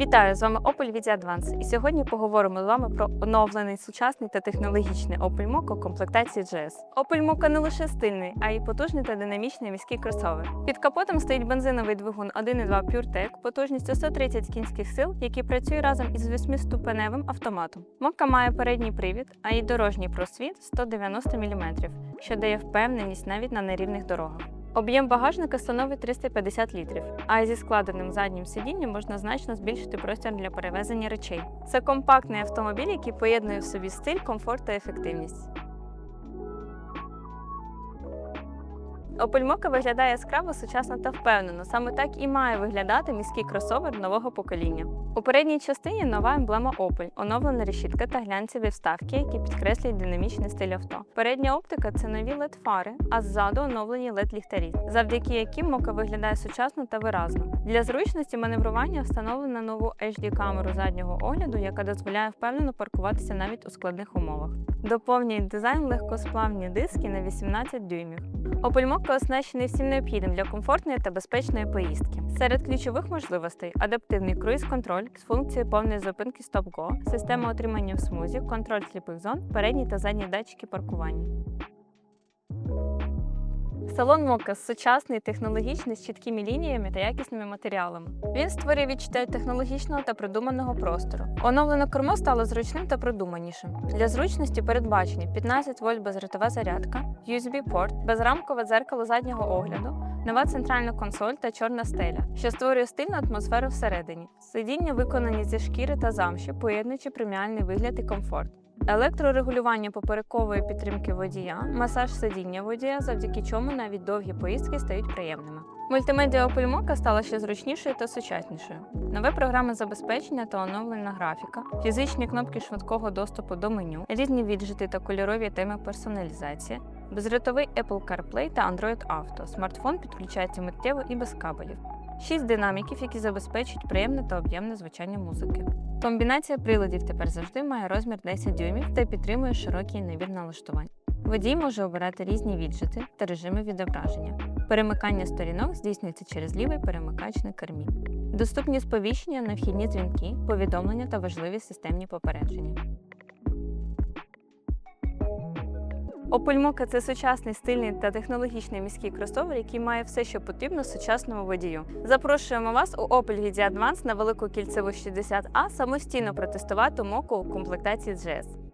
Вітаю, з вами Opel Vita Advance. І сьогодні поговоримо з вами про оновлений сучасний та технологічний Opel Mokka комплектації GS. Opel Mokka не лише стильний, а й потужний та динамічний міський кросовер. Під капотом стоїть бензиновий двигун 1.2 PureTech потужністю 130 кінських сил, який працює разом із 8-ступеневим автоматом. Mokka має передній привід, а й дорожній просвіт 190 мм, що дає впевненість навіть на нерівних дорогах. Об'єм багажника становить 350 літрів, а зі складеним заднім сидінням можна значно збільшити простір для перевезення речей. Це компактний автомобіль, який поєднує в собі стиль, комфорт та ефективність. Opel Mokka виглядає яскраво, сучасно та впевнено. Саме так і має виглядати міський кросовер нового покоління. У передній частині нова емблема Opel, оновлена решітка та глянцеві вставки, які підкреслюють динамічний стиль авто. Передня оптика це нові led фари, а ззаду оновлені led ліхтарі, завдяки яким Mokka виглядає сучасно та виразно. Для зручності маневрування встановлено нову HD-камеру заднього огляду, яка дозволяє впевнено паркуватися навіть у складних умовах. Доповнюють дизайн легкосплавні диски на 18 дюймів. Opel Mokka оснащений всім необхідним для комфортної та безпечної поїздки. Серед ключових можливостей адаптивний круїз-контроль з функцією повної зупинки Stop-Go, система отримання в смузі, контроль сліпих зон, передні та задні датчики паркування. Салон Мока сучасний, технологічний, з чіткими лініями та якісними матеріалами. Він створює відчуття технологічного та продуманого простору. Оновлене кермо стало зручним та продуманішим. Для зручності передбачені 15 вольт бездротова зарядка, USB-порт, безрамкове дзеркало заднього огляду, нова центральна консоль та чорна стеля, що створює стильну атмосферу всередині. Сидіння виконані зі шкіри та замші, поєднуючи преміальний вигляд і комфорт. Електрорегулювання поперекової підтримки водія, масаж сидіння водія, завдяки чому навіть довгі поїздки стають приємними. Мультимедіа Opel Mokka стала ще зручнішою та сучаснішою. Нове програми забезпечення та оновлена графіка, фізичні кнопки швидкого доступу до меню, різні віджити та кольорові теми персоналізації, безротовий Apple CarPlay та Android Auto. Смартфон підключається миттєво і без кабелів. Шість динаміків, які забезпечують приємне та об'ємне звучання музики. Комбінація приладів тепер завжди має розмір 10 дюймів та підтримує широкий набір налаштувань. Водій може обирати різні віджити та режими відображення. Перемикання сторінок здійснюється через лівий перемикач на кермі. Доступні сповіщення на вхідні дзвінки, повідомлення та важливі системні попередження. Opel Mokka – це сучасний, стильний та технологічний міський кросовер, який має все, що потрібно сучасному водію. Запрошуємо вас у Opel Vita Advance на велику кільцеву 60А самостійно протестувати моку у комплектації GS.